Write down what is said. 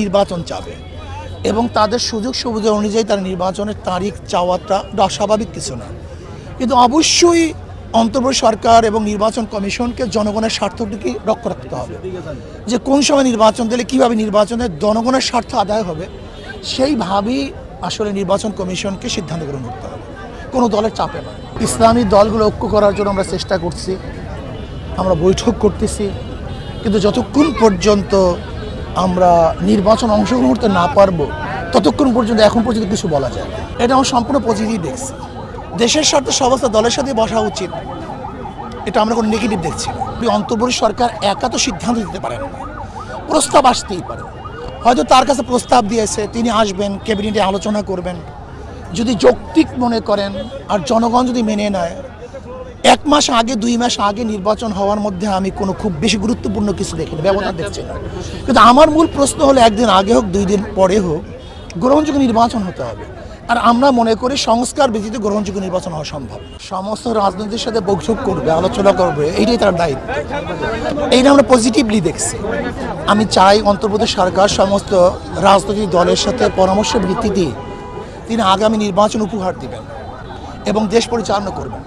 নির্বাচন চাবে এবং তাদের সুযোগ সুবিধা অনুযায়ী তারা নির্বাচনের তারিখ চাওয়াটা অস্বাভাবিক কিছু না। কিন্তু অবশ্যই অন্তর্বর্তী সরকার এবং নির্বাচন কমিশনকে জনগণের স্বার্থটিকে রক্ষা রাখতে হবে। যে কোন সময় নির্বাচন দিলে কীভাবে নির্বাচনের জনগণের স্বার্থ আদায় হবে সেইভাবেই আসলে নির্বাচন কমিশনকে সিদ্ধান্ত গ্রহণ করতে হবে। কোনো দলের চাপে না। ইসলামী দলগুলো ঐক্য করার জন্য আমরা চেষ্টা করছি, আমরা বৈঠক করতেছি, কিন্তু যতক্ষণ পর্যন্ত আমরা নির্বাচন অংশগ্রহণ করতে না পারব, ততক্ষণ পর্যন্ত এখন পর্যন্ত কিছু বলা যায় এটা আমার সম্পূর্ণ পজিটিভ দেখছি। দেশের স্বার্থে সমস্ত দলের সাথে বসা উচিত। এটা আমরা কোনো নেগেটিভ দেখছি না। অন্তর্বর্তী সরকার একা তো সিদ্ধান্ত দিতে পারেন না। প্রস্তাব আসতেই পারে। হয়তো তার কাছে প্রস্তাব দিয়েছে, তিনি আসবেন, ক্যাবিনেটে আলোচনা করবেন। যদি যৌক্তিক মনে করেন আর জনগণ যদি মেনে নেয় এক মাস আগে, দুই মাস আগে নির্বাচন হওয়ার মধ্যে আমি কোনো খুব বেশি গুরুত্বপূর্ণ কিছু দেখিনি, ব্যবধান দেখছি না। কিন্তু আমার মূল প্রশ্ন হলো, একদিন আগে হোক, দুই দিন পরে হোক, গ্রহণযোগ্য নির্বাচন হতে হবে। আর আমরা মনে করি সংস্কার ব্যতীত গ্রহণযোগ্য নির্বাচন হওয়া সম্ভব সমস্ত রাজনীতির সাথে বৈঠক করবে, আলোচনা করবে, এইটাই তার দায়িত্ব। এইটা আমরা পজিটিভলি দেখছি। আমি চাই অন্তর্বর্তী সরকার সমস্ত রাজনৈতিক দলের সাথে পরামর্শ ভিত্তিতে তিনি আগামী নির্বাচন উপহার দিবেন এবং দেশ পরিচালনা করবেন।